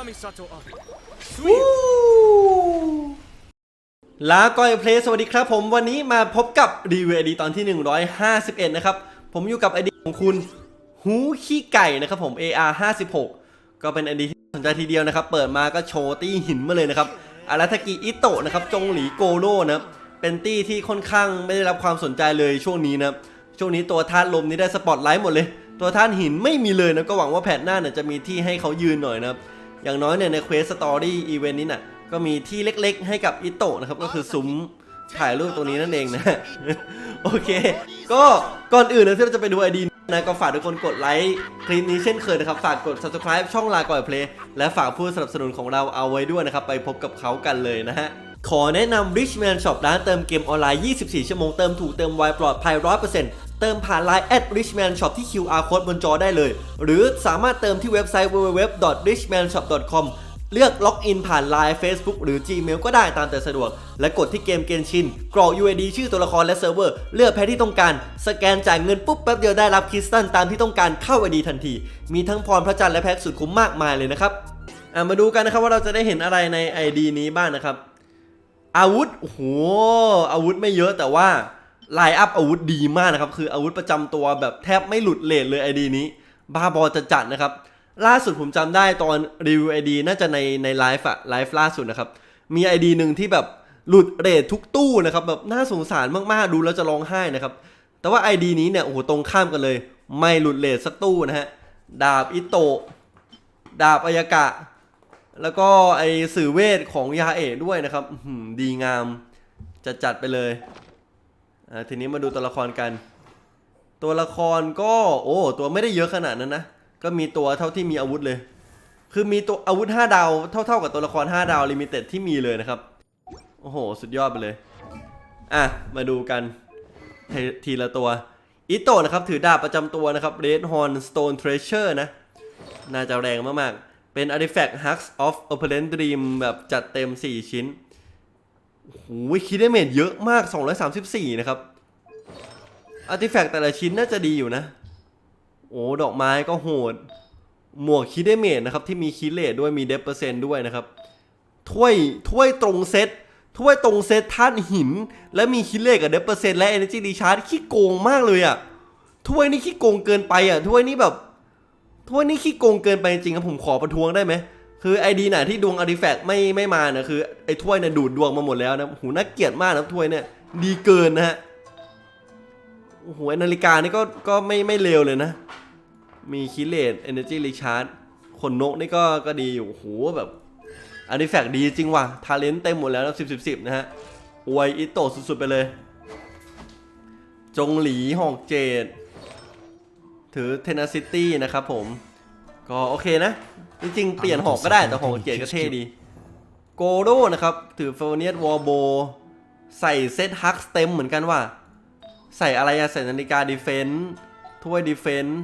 Kamisato up. ลาก่อยเพลย์สวัสดีครับผมวันนี้มาพบกับรีวิวไอดีตอนที่ 151 นะครับ ผมอยู่กับไอดีของคุณหูขี้ไก่นะครับผม AR 56ก็เป็นไอดีที่สนใจทีเดียวนะครับ เปิดมาก็โชว์ตี้หินมาเลยนะครับอาราทากิอิโตะนะครับ จงหลีโกโร่นะครับเป็นตี้ที่ค่อนข้างไม่ได้รับความสนใจเลยช่วงนี้นะช่วงนี้ตัวธาตุลมนี่ได้สปอตไลท์หมดเลย ตัวธาตุหินไม่มีเลยนะก็หวังว่าแพทหน้าเนี่ยจะมีที่ให้เขายืนหน่อยนะครับ อย่างน้อยเนี่ยในเควสสตอรี่อีเวนต์นี้น่ะก็มีที่เล็กๆ ให้กับอิโตะนะครับ ก็คือซุ้มถ่ายรูปตัวนี้นั่นเองนะ โอเค ก็ก่อนอื่นนะที่เราจะไปดูไอดีนะก็ฝากทุกคนกดไลค์คลิปนี้เช่นเคยนะครับ ฝากกด subscribe ช่องลาก่อยเพลย์และฝากผู้สนับสนุนของเราเอาไว้ด้วยนะครับ ไปพบกับเขากันเลยนะฮะ ขอแนะนำ Richman Shop ร้านเติมเกมออนไลน์ 24 ชั่วโมงเติมถูกเติมไวปลอดภัย 100% เติมผ่าน Line at Richman Shop ที่ QR code บนจอได้เลย หรือสามารถเติมที่เว็บไซต์ www.richmanshop.com เลือกล็อกอินผ่าน Line Facebook หรือ Gmail ก็ได้ตามแต่สะดวก และกดที่เกมเกนชิน กรอก UID ชื่อตัวละครและเซิร์ฟเวอร์ เลือกแพทที่ต้องการ สแกนจ่ายเงินปุ๊บแป๊บเดียวได้รับคริสตัลตามที่ต้องการเข้า ID ทันที มีทั้งพรพระจันทร์และแพ็กสุดคุ้มมากมายเลยนะครับมาดูกันนะครับว่าเราจะได้เห็นอะไรใน ID นี้บ้างนะครับ อาวุธโอ้โหอาวุธไม่เยอะแต่ว่า ไลน์อัพอาวุธดีมากนะครับ คืออาวุธประจำตัวแบบแทบไม่หลุดเลทเลยไอดีนี้บ้าบอจะจัดนะครับ ล่าสุดผมจำได้ตอนรีวิวไอดีน่าจะในในไลฟ์อะไลฟ์ล่าสุดนะครับ มีไอดีหนึ่งที่แบบหลุดเรททุกตู้นะครับแบบน่าสงสารมากๆดูแล้วจะร้องไห้นะครับ แต่ว่า ID นี้เนี่ยโอ้โหตรงข้ามกันเลย ไม่หลุดเลทสักตู้นะฮะดาบอิโตะดาบอายากะ แล้วก็ไอสื่อเวทของยาเอะด้วยนะครับดีงามจะจัดไปเลย อ่าทีนี้มาดูตัวละครกัน ตัวละครก็โอ้ตัวไม่ได้เยอะขนาดนั้นนะ ก็มีตัวเท่าที่มีอาวุธเลย คือมีตัวอาวุธ 5 ดาวเท่าๆกับตัวละคร 5 ดาวลิมิเต็ดที่มีเลยนะครับ โอ้โห สุดยอดไปเลย อะ มาดูกันททีละตัว อิโตะนะครับ ถือดาบประจำตัวนะครับ Red Horn Stone Treasure นะ น่าจะแรงมากๆ เป็น Artifact Hugs of Opulent Dream แบบจัดเต็ม 4 ชิ้น โอ้โหคิดได้เมจเยอะมาก 234 นะครับ Artifact แต่ละชิ้นน่าจะดีอยู่นะ โอ้ดอกไม้ก็โหด หมวกคิดได้เมจนะครับ ที่มีคิดเลทด้วยมีเดฟเปอร์เซนต์ด้วยนะครับ ถ้วยถ้วยตรงเซตถ้วยตรงเซตท่านหิน และมีคิดเลทกับเดฟเปอร์เซนต์และ Energy Recharge ขี้โกงมากเลยอะ่ะถ้วยนี่ขี้โกงเกินไปอะ่ะถ้วยนี่แบบถ้วยนี่ขี้โกงเกินไปจริงครับผมขอประท้วงได้ไหม คือไอดีไหนที่ดวงอาร์ติแฟกต์ไม่ไม่มาเนะคือไอถ้วยเนี่ยดูดดวงมาหมดแล้วนะหูน่าเกลียดมากนะถ้วยเนี่ยดีเกินนะฮะโอ้โหนาฬิกานี่ก็ก็ไม่ไม่เลวเลยนะ มีคิเลตเอเนจีรีชาร์ดขนนกนี่ก็ก็ดีอยู่โอ้โหแบบอาร์ติแฟกต์ดีจริงว่ะทาเลนต์เต็มหมดแล้วนะสิบสิบสิบนะฮะอวยอิโตสุดๆไปเลย จงหลีหอกเจดถือเทน n ซิตี้นะครับผม ก็โอเคนะ จริงๆ เปลี่ยนหอกก็ได้แต่หอกเกียรติก็เท่ดี โกโดนะครับ ถือเฟลเนียสวอลโบ ใส่เซตฮักเต็มเหมือนกันว่า ใส่อะไรอะใส่นาฬิกาดีเฟนต์ถ้วยดีเฟนต์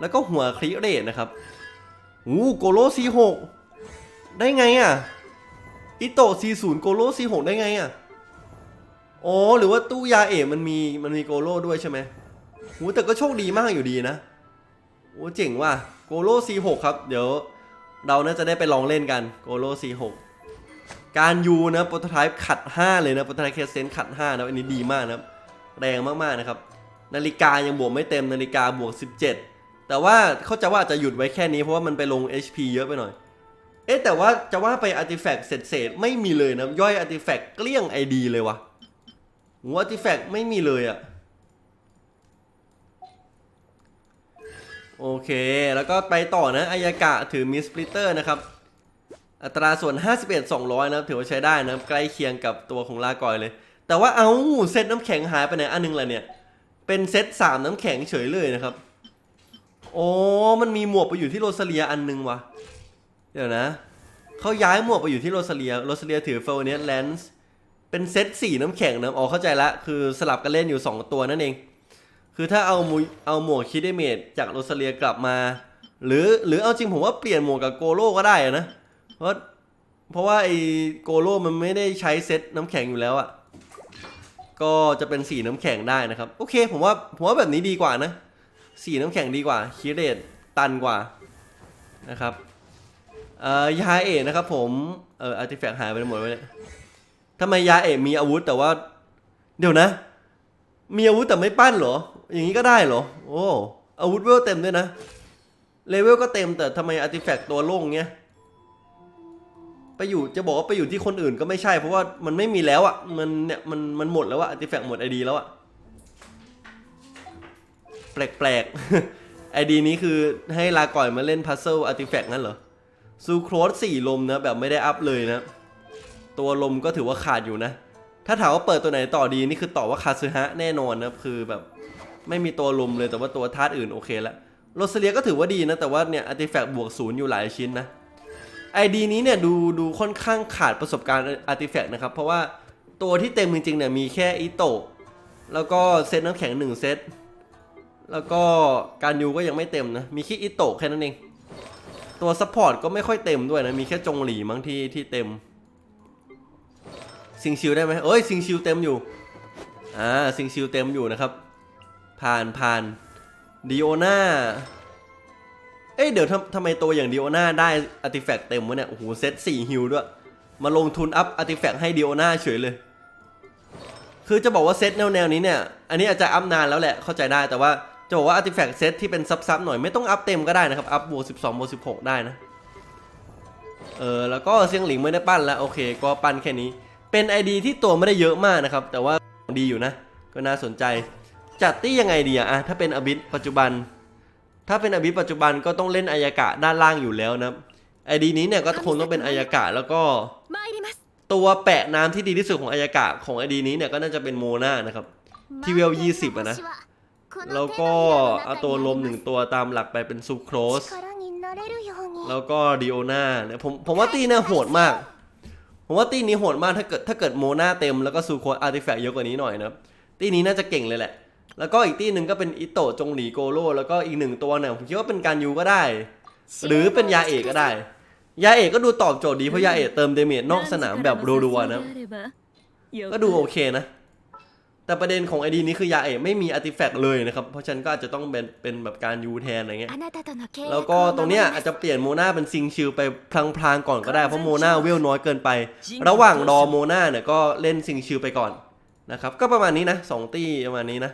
แล้วก็หัวคลิเรตนะครับอู้โกโลซีหกได้ไงอะอิโตะซีศูนย์โกโลซีหกได้ไงอะอ๋อหรือว่าตู้ยาเอ๋มันมีมันมีโกโลด้วยใช่ไหมโหแต่ก็โชคดีมากอยู่ดีนะโอ้เจ๋งว่ะโกโล C6 ครับ เดี๋ยวเราน่าจะได้ไปลองเล่นกันโกโล C6 การยูนะโปรโตไทป์ขัด 5 เลยนะโปรโตไทป์เคสเซนขัด5นะอันนี้ดีมากนะครับแรงมากๆนะครับ นาฬิกายังบวกไม่เต็มนาฬิกาบวก 17 แต่ว่าเขาใจะว่าอาจจะหยุดไว้แค่นี้เพราะว่ามันไปลง HP เยอะไปหน่อย เอ๊ะแต่ว่าจะว่าไปอาร์ติแฟกต์เศษๆไม่มีเลยนะย่อยอาร์ติแฟกต์เกลี้ยง ID เลยวะหัวอาร์ติแฟกต์ไม่มีเลยอะ โอเค แล้วก็ไปต่อนะอายากะถือมิสปลิเตอร์นะครับ อัตราส่วน 51 200 นะครับ ถือว่าใช้ได้นะครับ ใกล้เคียงกับตัวของลากอยเลย แต่ว่าเอาเซตน้ำแข็งหายไปไหนอันนึงละเนี่ย เป็นเซต3น้ำแข็งเฉยเลยนะครับ โอ้มันมีหมวกไปอยู่ที่โรซาเลียอันนึงวะเดี๋ยวนะเขาย้ายหมวกไปอยู่ที่โรซาเลีย โรซาเลียถือเฟลเนียแลนส์เป็นเซต4น้ำแข็งนะอ๋อเข้าใจละคือสลับกันเล่นอยู่ 2 ตัวนั่นเอง คือถ้าเอามูเอาหมวกคิดเดเมจจากโรซาเลียกลับมา หรือหรือเอาจริงผมว่าเปลี่ยนหมวกกับโกโลก็ได้อะนะ เพราะเพราะว่าไอ้โกโลมันไม่ได้ใช้เซตน้ำแข็งอยู่แล้วอะก็จะเป็นสีน้ำแข็งได้นะครับ โอเค ผมว่าผมว่าแบบนี้ดีกว่านะ สีน้ำแข็งดีกว่าคิดเดตตันกว่านะครับเอ่อยาเอะนะครับผมเอออาร์ติแฟกต์หายไปหมดเลยเนี่ยทำไมยาเอะมีอาวุธแต่ว่า เดี๋ยวนะ มีอาวุธแต่ไม่ปั้นเหรอ อย่างนี้ก็ได้เหรอ โอ้ อาวุธเวลเต็มด้วยนะ เลเวลก็เต็มแต่ทำไมอาร์ติแฟกต์ตัวโล่งเงี้ย ไปอยู่จะบอกว่าไปอยู่ที่คนอื่นก็ไม่ใช่ เพราะว่ามันไม่มีแล้วอะ่ะ มันเนี่ยมันมันหมดแล้วอะอาร์ติแฟกต์หมดไอดีแล้วอะ่ะแปลกๆไอดีนี้คือให้ลาก่อยมาเล่นพัซเซิลอาร์ติแฟกต์งั้นเหรอซูโครสสี่ลมนะแบบไม่ได้อัพเลยนะ ตัวลมก็ถือว่าขาดอยู่นะ ถ้าถามว่าเปิดตัวไหนต่อดีนี่คือตอบว่าคาซึฮะแน่นอนนะคือแบบ ไม่มีตัวลมเลยแต่ว่าตัวธาตุอื่นโอเคแล้วโรสเลียก็ถือว่าดีนะ แต่ว่าเนี่ยอาร์ติแฟกต์บวกศูนย์อยู่หลายชิ้นนะไอดีนี้เนี่ยดูดูค่อนข้างขาดประสบการณ์อาร์ติแฟกต์นะครับ เพราะว่าตัวที่เต็มจริงๆเนี่ยมีแค่อิโตะแล้วก็เซตน้ำแข็งหนึ่งเซตแล้วก็การยูก็ยังไม่เต็มนะ มีแค่อิโตะแค่นั้นเอง ตัวซัพพอร์ตก็ไม่ค่อยเต็มด้วยนะ มีแค่จงหลีมั้งที่ที่เต็มซิงชิวได้ไหมเอ้ยซิงชิวเต็มอยู่อ่าซิงชิวเต็มอยู่นะครับ ผ่านผ่านดิโอนาเอ้ยเดี๋ยวทำทำไมตัวอย่างดิโอนาได้อาร์ติแฟกต์เต็มวะเนี่ย โอ้โห เซตสี่ฮิวด้วย มาลงทุนอัพอาร์ติแฟกต์ให้ดิโอนาเฉยเลย คือจะบอกว่าเซตแนวแนวนี้เนี่ย อันนี้อาจจะอัพนานแล้วแหละ เข้าใจได้ แต่ว่าจะบอกว่าอาร์ติแฟกต์เซตที่เป็นซับๆหน่อยไม่ต้องอัพเต็มก็ได้นะครับ อัพบวก12บสองบวก16ได้นะ เออ แล้วก็เซียงหลิงไม่ได้ปั้นแล้ว โอเค ก็ปั้นแค่นี้ เป็นไอดีที่ตัวไม่ได้เยอะมากนะครับ แต่ว่าดีอยู่นะ ก็น่าสนใจ จัดตี้ยังไงดีอะถ้าเป็นอบิสปัจจุบัน ถ้าเป็นอบิสปัจจุบันก็ต้องเล่นอายากะด้านล่างอยู่แล้วนะไอดีนี้เนี่ยก็คงต้องเป็นอายากะแล้วก็ ตัวแปะน้ำที่ดีที่สุดของอายากะของไอดีนี้เนี่ยก็น่าจะเป็นโมนานะครับทีเวลยี่สิบนะแล้วก็เอาตัวลมหนึ่งตัวตามหลักไปเป็นซูโครสแล้วก็ดิโอนาเนี่ยผมผมว่าตีน่าโหดมาก ผมว่าตีนี้โหดมากถ้าเกิดถ้าเกิดโมนาเต็มแล้วก็ซูโครสอาร์ติแฟกต์เยอะกว่านี้หน่อยนะตีนี้น่าจะเก่งเลยแหละ แล้วก็อีกตีหนึ่งก็เป็นอิโตะจงหลีโกโร่แล้วก็อีกหนึ่งตัวเนี่ยผมคิดว่าเป็นการยูก็ได้ หรือเป็นยาเอกก็ได้ ยาเอกก็ดูตอบโจทย์ดีเพราะยาเอกเติมเดเมจนอกสนามแบบรัวๆนะ ก็ดูโอเคนะ แต่ประเด็นของไอดีนี้คือยาเอกไม่มีอาร์ติแฟกต์เลยนะครับ เพราะฉะนันก็อาจจะต้องเป็นเป็นแบบการยูแทนอะไรเงี้ย แล้วก็ตรงเนี้ยอาจจะเปลี่ยนโมนาเป็นซิงชิลไปพลางๆก่อนก็ได้เพราะโมนาเวลน้อยเกินไป ระหว่างรอโมนาเนี่ยก็เล่นซิงชิลไปก่อนนะครับ ก็ประมาณนี้นะสองตี้ประมาณนี้นะ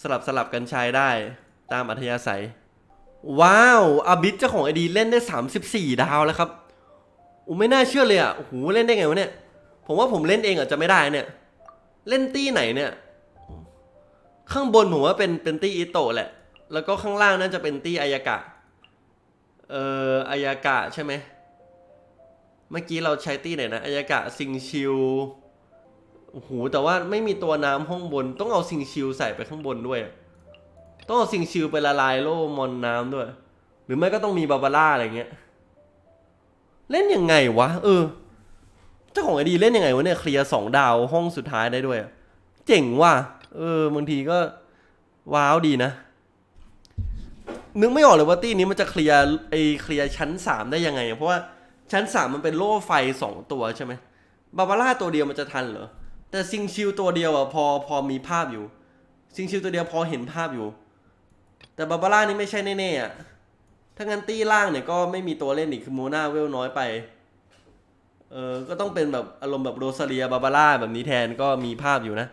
สลับสลับกันใช้ได้ตามอัธยาศัย ว้าวอาบิสเจ้าของไอดีเล่นได้ 34 ดาวแล้วครับอู้ไม่น่าเชื่อเลยอะโอ้โหเล่นได้ไงวะเนี่ย ผมว่าผมเล่นเองอาจจะไม่ได้เนี่ย เล่นตี้ไหนเนี่ย ข้างบนผมว่าเป็นเป็นตี้อิโตะแหละ แล้วก็ข้างล่างน่าจะเป็นตี้อายากะ เอ่ออายากะใช่ไหม เมื่อกี้เราใช้ตี้ไหนนะอายากะซิงชิล โอ้โหแต่ว่าไม่มีตัวน้ำห้องบน ต้องเอาซิงชิลใส่ไปข้างบนด้วย ต้องเอาซิงชิลไปละลายโล่มอนน้ำด้วย หรือไม่ก็ต้องมีบาบาร่าอะไรเงี้ย เล่นยังไงวะ เออ เจ้าของไอดีเล่นยังไงวะเนี่ยเคลียร์สองดาวห้องสุดท้ายได้ด้วย เจ๋งว่ะ เออบางทีก็ว้าวดีนะ นึกไม่ออกเลยว่าตี้นี้มันจะเคลียร์ไอเคลียร์ชั้นสามได้ยังไง เพราะว่าชั้นสามมันเป็นโล่ไฟสองตัวใช่ไหมบาบาร่าตัวเดียวมันจะทันเหรอ แต่ซิงชิลตัวเดียวอะพอพอมีภาพอยู่ ซิงชิลตัวเดียวพอเห็นภาพอยู่ แต่บาบาร่านี่ไม่ใช่แน่ๆอะถ้างั้นตี้ล่างเนี่ยก็ไม่มีตัวเล่นอีกคือโมนาเวลน้อยไป เออก็ต้องเป็นแบบอารมณ์แบบโรซาเลียบาบาร่าแบบนี้แทนก็มีภาพอยู่นะ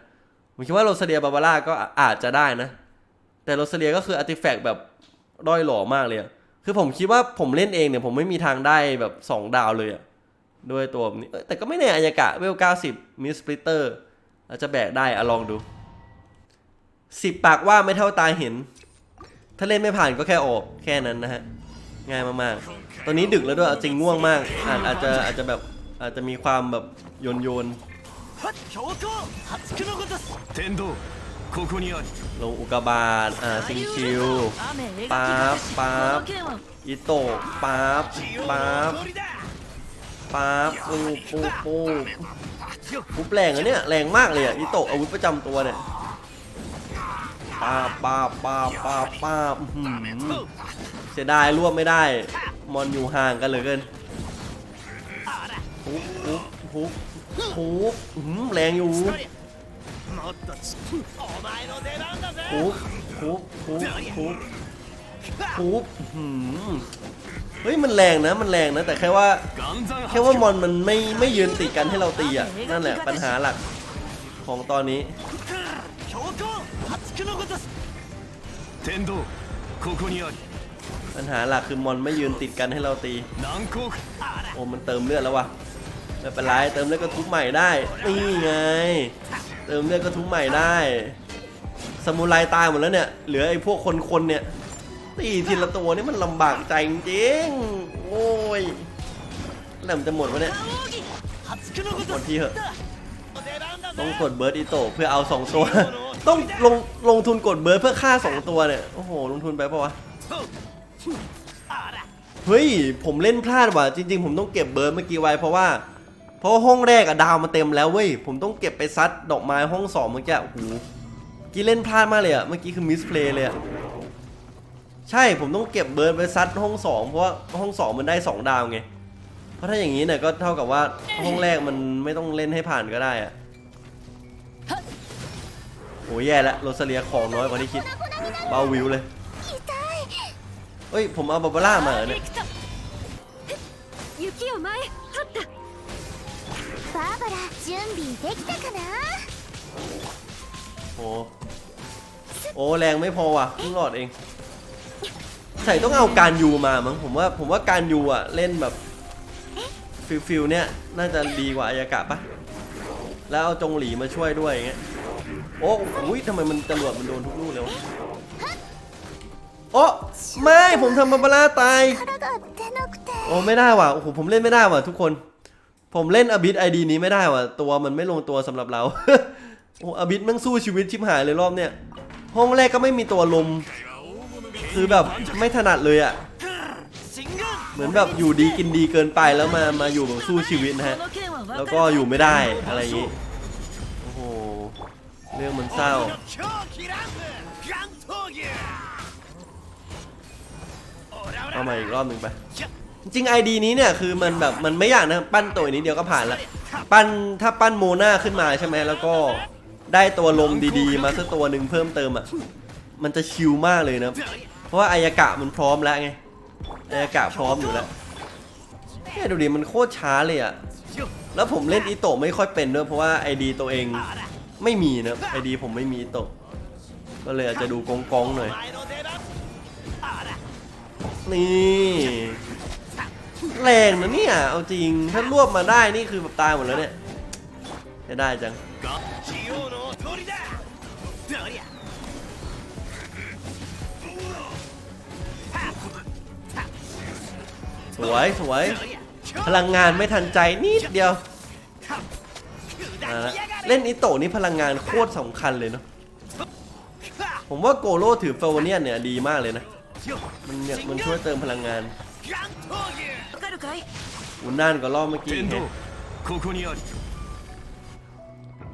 ผมคิดว่าโรซาเลียบาบาร่าก็อาจจะได้นะ แต่โรซาเลียก็คืออาร์ติแฟกต์แบบด้อยหล่อมากเลยอะคือผมคิดว่าผมเล่นเองเนี่ยผมไม่มีทางได้แบบสองดาวเลยอะ ด้วยตัวนี้แต่ก็ไม่แน่อายากะเวล 90 มิสปริตเตอร์อาจจะแบกได้อะลองดู 10 ปากว่าไม่เท่าตาเห็น ถ้าเล่นไม่ผ่านก็แค่ออกแค่นั้นนะฮะ ง่ายมากๆ ตอนนี้ดึกแล้วด้วยจริงง่วงมากอาจจะอาจจะแบบอาจจะมีความแบบโยนโยนลงอุกาบาตอ่าซิงคิวป๊าบป๊าบอิโตะป๊าบป๊าบ ป๊าปูปูปูปุ๊บแรงอะเนี่ยแรงมากเลยอะอิโตะอาวุธประจำตัวเนี่ยป้าป้าป้าป้าป้าเสียดายร่วบไม่ได้ มอนอยู่ห่างกันเลยเกินปูปูปูปูอืมแรงอยู่ปุ๊บปูปูปูอืม เฮ้ยมันแรงนะมันแรงนะ แต่แค่ว่าแค่ว่ามอนมันไม่ไม่ยืนติดกันให้เราตีอะนั่นแหละปัญหาหลักของตอนนี้ปัญหาหลักคือมอนไม่ยืนติดกันให้เราตีโอ้มันเติมเลือดแล้ววะไม่เป็นไรเติมเลือดก็ทุบใหม่ได้นี่ไง เติมเลือดก็ทุบใหม่ได้สมุไรตายหมดแล้วเนี่ยเหลือไอ้พวกคนคนเนี่ย ตีทีละตัวนี่มันลำบากใจจริงโอ้ยแล้วมันจะหมดวะเนี่ยหมดทีเหอะต้องกดเบิร์ดอีโตเพื่อเอาสองตัว ต้องลงลงทุนกดเบิร์ดเพื่อฆ่าสองตัวเนี่ยโอ้โหลงทุนไปปะวะเฮ้ยผมเล่นพลาดว่ะจริง ๆ ผมต้องเก็บเบิร์ดเมื่อกี้ไว้เพราะว่าเพราะห้องแรกอะดาวมาเต็มแล้วเว้ยผมต้องเก็บไปซัดดอกไม้ห้องสองเมื่อกี้โอ้โหกี้เล่นพลาดมากเลยอะเมื่อกี้คือมิสเพลย์เลยอะ ใช่ผมต้องเก็บเบิร์ดไปซัดห้องสองเพราะว่าห้องสองมันได้สองดาวไง เพราะถ้าอย่างนี้เนี่ยก็เท่ากับว่าห้องแรกมันไม่ต้องเล่นให้ผ่านก็ได้อะโอ้ยแย่ละโรซาเลียของน้อยกว่าที่คิดเบาวิวเลยเอ้ยผมเอาบาบาร่ามาเนี่ยโอ้โอ้แรงไม่พอว่ะเพิ่งหลอดเอง ใส่ต้องเอาการยูมามั้งผมว่าผมว่าการยูอะเล่นแบบฟิลฟิลเนี่ยน่าจะดีกว่าอายากะปะแล้วเอาจงหลีมาช่วยด้วยอย่างเงี้ยโอ้โหทำไมมันจรวดมันโดนทุกลูกเลยวะโอ้ไม่ผมทำบาบาร่าตายโอ้ไม่ได้ว่ะโอ้ผมเล่นไม่ได้ว่ะทุกคน ผมเล่นอบิทไอดีนี้ไม่ได้ว่ะตัวมันไม่ลงตัวสำหรับเราโอ้อบิทมันสู้ชีวิตชิบหายเลยรอบเนี้ยห้องแรกก็ไม่มีตัวลม คือแบบไม่ถนัดเลยอะ เหมือนแบบอยู่ดีกินดีเกินไปแล้วมามาอยู่แบบสู้ชีวิตนะฮะ แล้วก็อยู่ไม่ได้อะไรอย่างนี้ โอ้โห เรื่องมันเศร้าเอาใหม่อีกรอบหนึ่งไป จริงไอดีนี้เนี่ยคือมันแบบมันไม่ยากนะปั้นตัวนี้เดียวก็ผ่านละปั้นถ้าปั้นโมนาขึ้นมาใช่ไหมแล้วก็ได้ตัวลมดีๆ มาสักตัวหนึ่งเพิ่มเติมอะมันจะชิลมากเลยนะ เพราะว่าอายากะมันพร้อมแล้วไงอายากะพร้อมอยู่แล้วแค่ดูดิมันโคตรช้าเลยอะแล้วผมเล่นอีโตะไม่ค่อยเป็นด้วยเพราะว่าไอดีตัวเองไม่มีนะไอดีผมไม่มีอีโตะก็เลยอาจจะดูกองกองหน่อย นี่แรงนะเนี่ย เอาจริง ถ้ารวบมาได้นี่คือแบบตายหมดแล้วเนี่ยจะได้จัง สวยสวย พลังงานไม่ทันใจนิดเดียว เล่นอิโตะนี่พลังงานโคตรสำคัญเลยเนาะ ผมว่าโกโร่ถือเฟลวเนียนเนี่ยดีมากเลยนะ มันเนี่ยมันช่วยเติมพลังงานอุนานก็รอบเมื่อกี้เห็น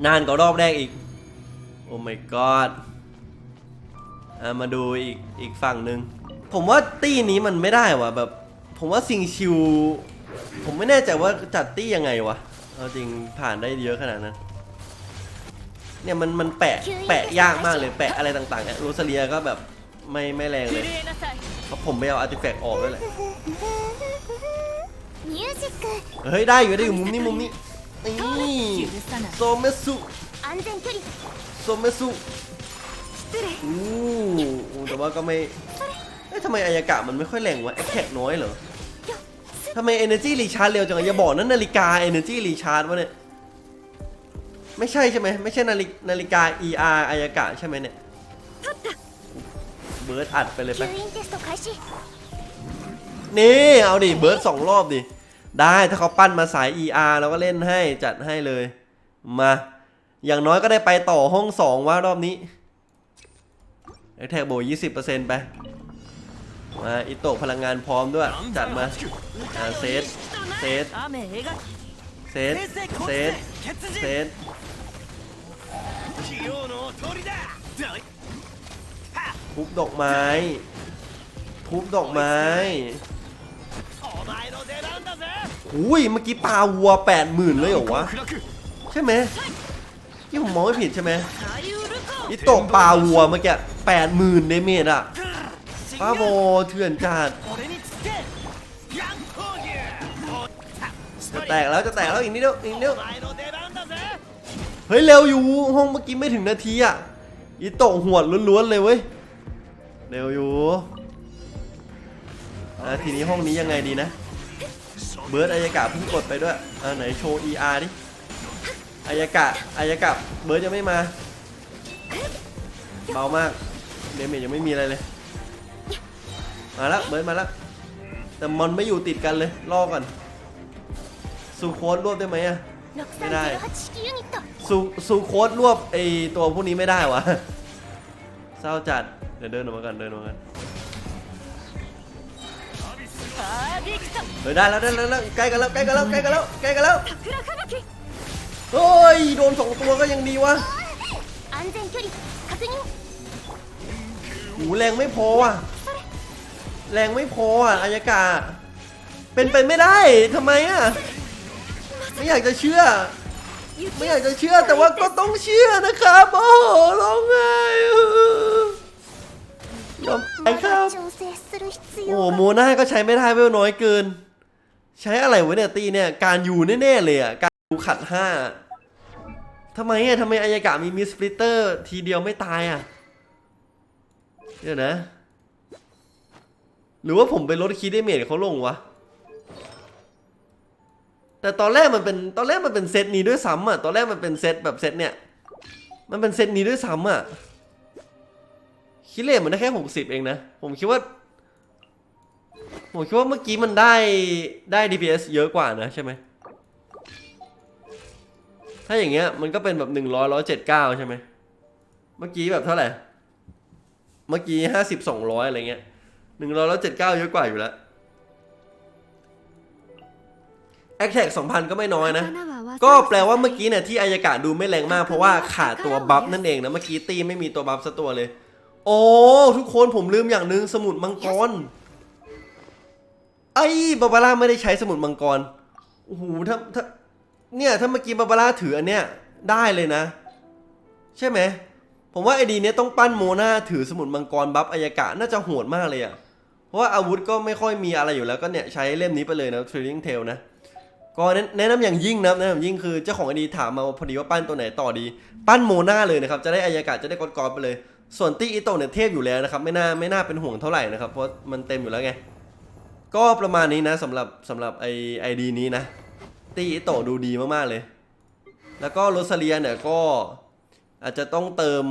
นานกว่ารอบแรกอีก โอ้ my god มาดูอีกอีกฝั่งหนึ่ง ผมว่าตีนี้มันไม่ได้ว่ะแบบ ผมว่าซิงชิว ผมไม่แน่ใจว่าจัดตี้ยังไงวะเอาจริงผ่านได้เยอะขนาดนั้น เนี่ยมันมันแปะแปะยากมากเลยแปะอะไรต่างๆเนี่ยโรซาเลียก็แบบไม่ไม่แรงเลยเพราะผมไม่เอาอาร์ติแฟกต์ออกด้วยแหละเฮ้ยได้อยู่ได้อยู่มุมนี้มุมนี้นี่โซเมสุโซเมสุอู้แต่ว่าก็ไม่เอ๊ะทำไมอายากะมันไม่ค่อยแรงวะแอคแท็กน้อยเหรอ ทำไม Energy Recharge เร็วจังอะอย่าบอกนะนาฬิกา Energy Recharge วะเนี่ย ไม่ใช่ใช่ไหมไม่ใช่นาฬินาฬิกา ER อายากะใช่ไหมเนี่ย 取った เบิร์ดอัดไปเลยไป 吸引テスト開始 นี่ เอาดิ เบิร์ดสองรอบดิ ได้ถ้าเขาปั้นมาสาย ER เราก็เล่นให้จัดให้เลย มา อย่างน้อยก็ได้ไปต่อห้องสองว่ารอบนี้แอคแท็กโบยี่สิบเปอร์เซ็นต์ไป มาอิโตะพลังงานพร้อมด้วย จัดมาเซตเซตเซตเซตเซตทุบดอกไม้ ทุบดอกไม้หุยเมื่อกี้ปลาวัวแปดหมื่นเลยเหรอวะ ใช่ไหมที่ผมมองไม่ผิดใช่ไหมนี่ตกปลาวัวเมื่อกี้แปดหมื่นเดเมจอะ บ้าบอเถื่อนจัดจะแตกแล้วจะแตกแล้วอีกนิดเดียวอีกนิดเดียวเฮ้ยเร็วอยู่ห้องเมื่อกี้ไม่ถึงนาทีอะอีโตะหัวล้วนๆเลยเว้ยเร็วอยู่ทีนี้ห้องนี้ยังไงดีนะเบิร์ดอายกะเพิ่งกดไปด้วยอ่ไหนโชว์ ER ดิอายกะอายกะเบิร์ดยังไม่มาเบามากเดเมจยังไม่มีอะไรเลย มาแล้วเบิร์ดมาแล้วแต่มอนไม่อยู่ติดกันเลยรอก่อนซูโคสรวบได้ไหมอะไม่ได้ซูซูโคสรวบไอตัวพวกนี้ไม่ได้วะเศร้าจัดเดี๋ยวเดินออกมากันเดินออกมากันเฮ้ยได้แล้วได้แล้วใกล้กันแล้วใกล้กันแล้วใกล้กันแล้วใกล้กันแล้วเฮ้ยโดนสองตัวก็ยังดีวะหูแรงไม่พออะ แรงไม่พออะอายกา เป็นไปไม่ได้ทำไมอะ ไม่อยากจะเชื่อ ไม่อยากจะเชื่อแต่ว่าก็ต้องเชื่อนะครับ โอ้โหร้องไห้ยอมไปครับ โอ้โมนาก็ใช้ไม่ได้เวลน้อยเกิน ใช้อะไรวะเนี่ยตีเนี่ยการอยู่แน่ๆเลยอะการูขัดห้าทำไมอะทำไมอายกามีมิสฟลิเตอร์ทีเดียวไม่ตายอะเดี๋ยวนะ หรือว่าผมไปลดคีย์เดเมจเขาลงวะ แต่ตอนแรกมันเป็นตอนแรกมันเป็นเซตนี้ด้วยซ้ำอะ ตอนแรกมันเป็นเซตแบบเซตเนี่ย มันเป็นเซตนี้ด้วยซ้ำอะ คิเลมันได้แค่หกสิบเองนะ ผมคิดว่า ผมคิดว่าเมื่อกี้มันได้ได้ DPS เยอะกว่านะใช่ไหม ถ้าอย่างเงี้ยมันก็เป็นแบบหนึ่งร้อยร้อยเจ็ดเก้าใช่ไหม เมื่อกี้แบบเท่าไหร่ เมื่อกี้ห้าสิบสองร้อยอะไรเงี้ย หนึ่งร้อยร้อยเจ็ดเก้าเยอะกว่าอยู่แล้วแอคแท็กสองพันก็ไม่น้อยนะ ก็แปลว่าเมื่อกี้เนี่ยที่อายากาดูไม่แรงมาก เพราะว่าขาดตัวบัฟนั่นเองนะ เมื่อกี้ตีไม่มีตัวบัฟสักตัวเลย โอ้ทุกคนผมลืมอย่างหนึ่งสมุดมังกรไอ้บาบาร่าไม่ได้ใช้สมุดมังกรโอ้โหถ้าถ้าเนี่ยถ้าเมื่อกี้บาบาร่าถืออันเนี้ยได้เลยนะ ใช่ไหมผมว่าไอดีเนี้ยต้องปั้นโมนาถือสมุดมังกรบัฟอายากะน่าจะโหดมากเลยอะ เพราะว่าอาวุธก็ไม่ค่อยมีอะไรอยู่แล้วก็เนี่ยใช้เล่มนี้ไปเลยนะ Thrilling Tale นะ ก็แนะนำอย่างยิ่งนะแนะนำยิ่งคือเจ้าของไอดีถามมาพอดีว่าปั้นตัวไหนต่อดี ปั้นโมนาเลยนะครับ จะได้อายากะจะได้กอดกอไปเลย ส่วนตี้อิโตเนี่ยเทพอยู่แล้วนะครับ ไม่น่าไม่น่าเป็นห่วงเท่าไหร่นะครับ เพราะมันเต็มอยู่แล้วไง ก็ประมาณนี้นะสำหรับสำหรับไอไอดีนี้นะ ตี้อิโตดูดีมากๆเลย แล้วก็โรซาเลียเนี่ยก็อาจจะต้องเติม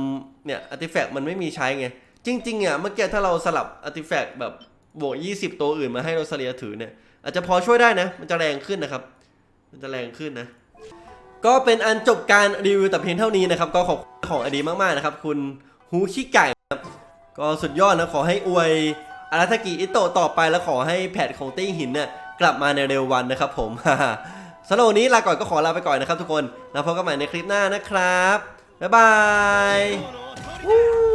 เนี่ยอาร์ติแฟกต์มันไม่มีใช้ไง จริงๆอะเมื่อกี้ถ้าเราสลับอาติแฟกต์แบบบวก 20 ตัวอื่นมาให้โรซาเลียถือเนี่ย อาจจะพอช่วยได้นะ มันจะแรงขึ้นนะครับ มันจะแรงขึ้นนะ ก็เป็นอันจบการรีวิวแต่เพียงเท่านี้นะครับ ก็ขอบของอดีมากๆนะครับ คุณฮูขี้ไก่ครับก็สุดยอดนะ ขอให้อวยอาราทากิอิโตะต่อไปแล้วขอให้แพทของตี้หินเนี่ยกลับมาในเร็ววันนะครับผมสำหรับวันนี้ลาก่อนก็ขอลาไปก่อนนะครับทุกคน แล้วพบกันใหม่ในคลิปหน้านะครับ บ๊ายบาย